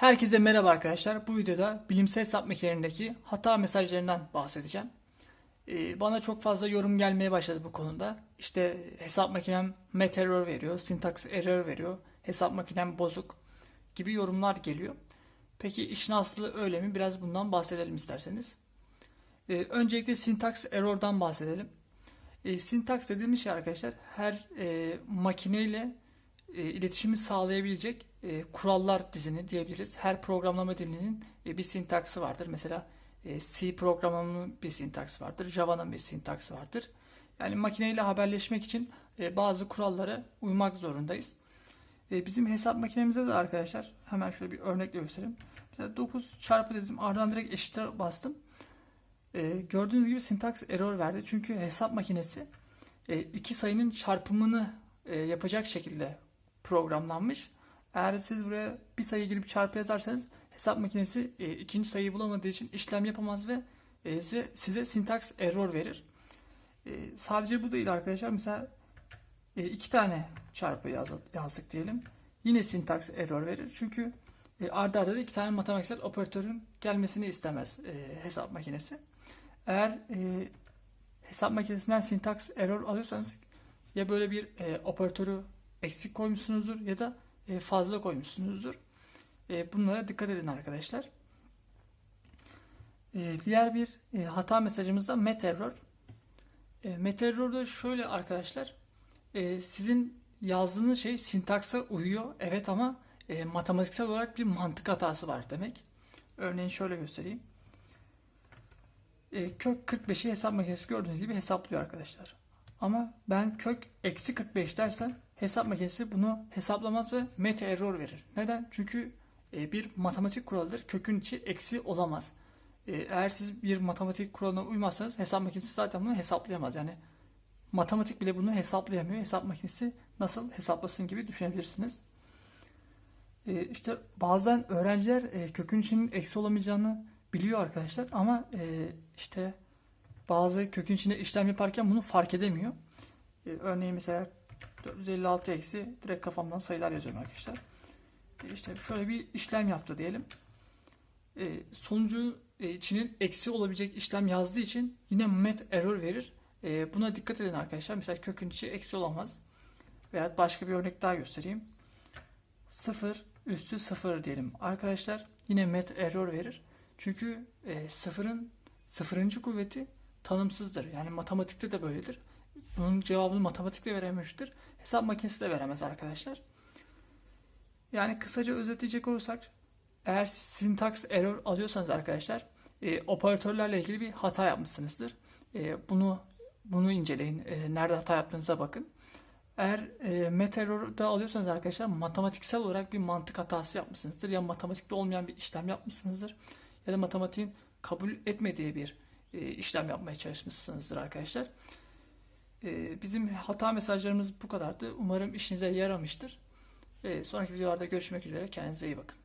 Herkese merhaba arkadaşlar. Bu videoda bilimsel hesap makinelerindeki hata mesajlarından bahsedeceğim. Ee, bana çok fazla yorum gelmeye başladı bu konuda. İşte hesap makinem met error veriyor, syntax error veriyor, hesap makinem bozuk gibi yorumlar geliyor. Peki işin aslı öyle mi? Biraz bundan bahsedelim isterseniz. Ee, öncelikle syntax error'dan bahsedelim. E, syntax dediğimiz şey arkadaşlar her e, makineyle e, iletişimi sağlayabilecek e, kurallar dizini diyebiliriz. Her programlama dilinin e, bir sintaksı vardır. Mesela e, C programlamanın bir sintaksı vardır. Java'nın bir sintaksı vardır. Yani makineyle haberleşmek için e, bazı kurallara uymak zorundayız. E, bizim hesap makinemizde de arkadaşlar hemen şöyle bir örnekle göstereyim. Mesela 9 çarpı dedim ardından direkt eşite bastım. E, gördüğünüz gibi syntax error verdi. Çünkü hesap makinesi e, iki sayının çarpımını e, yapacak şekilde programlanmış. Eğer siz buraya bir sayı girip çarpı yazarsanız hesap makinesi e, ikinci sayıyı bulamadığı için işlem yapamaz ve e, size, size syntax error verir. E, sadece bu değil arkadaşlar. Mesela e, iki tane çarpı yaz, yazdık diyelim. Yine syntax error verir. Çünkü e, arda arda da iki tane matematiksel operatörün gelmesini istemez e, hesap makinesi. Eğer e, hesap makinesinden syntax error alıyorsanız ya böyle bir e, operatörü eksik koymuşsunuzdur ya da e, fazla koymuşsunuzdur. E, bunlara dikkat edin arkadaşlar. E, diğer bir hata mesajımız da met error. Met error da şöyle arkadaşlar. Sizin yazdığınız şey sintaksa uyuyor. Evet ama matematiksel olarak bir mantık hatası var demek. Örneğin şöyle göstereyim. Kök 45'i hesap makinesi gördüğünüz gibi hesaplıyor arkadaşlar. Ama ben kök eksi 45 dersem hesap makinesi bunu hesaplamaz ve meta error verir. Neden? Çünkü e, bir matematik kuralıdır. Kökün içi eksi olamaz. E, eğer siz bir matematik kuralına uymazsanız hesap makinesi zaten bunu hesaplayamaz. Yani matematik bile bunu hesaplayamıyor. Hesap makinesi nasıl hesaplasın gibi düşünebilirsiniz. E, işte bazen öğrenciler e, kökün içinin eksi olamayacağını biliyor arkadaşlar ama e, işte bazı kökün içinde işlem yaparken bunu fark edemiyor. E, örneğin mesela 456 eksi direkt kafamdan sayılar yazıyorum arkadaşlar. E, işte şöyle bir işlem yaptı diyelim. E, sonucu e, içinin eksi olabilecek işlem yazdığı için yine met error verir. E, buna dikkat edin arkadaşlar. Mesela kökün içi eksi olamaz. Veya başka bir örnek daha göstereyim. 0 üstü 0 diyelim. Arkadaşlar yine met error verir. Çünkü e, sıfırın sıfırıncı kuvveti tanımsızdır. Yani matematikte de böyledir. Bunun cevabını matematikte verememiştir. Hesap makinesi de veremez arkadaşlar. Yani kısaca özetleyecek olursak eğer siz syntax error alıyorsanız arkadaşlar e, operatörlerle ilgili bir hata yapmışsınızdır. E, bunu bunu inceleyin. E, nerede hata yaptığınıza bakın. Eğer e, met error da alıyorsanız arkadaşlar matematiksel olarak bir mantık hatası yapmışsınızdır. Ya matematikte olmayan bir işlem yapmışsınızdır. Ya da matematiğin kabul etmediği bir e, işlem yapmaya çalışmışsınızdır arkadaşlar. E, bizim hata mesajlarımız bu kadardı. Umarım işinize yaramıştır. E, sonraki videolarda görüşmek üzere. Kendinize iyi bakın.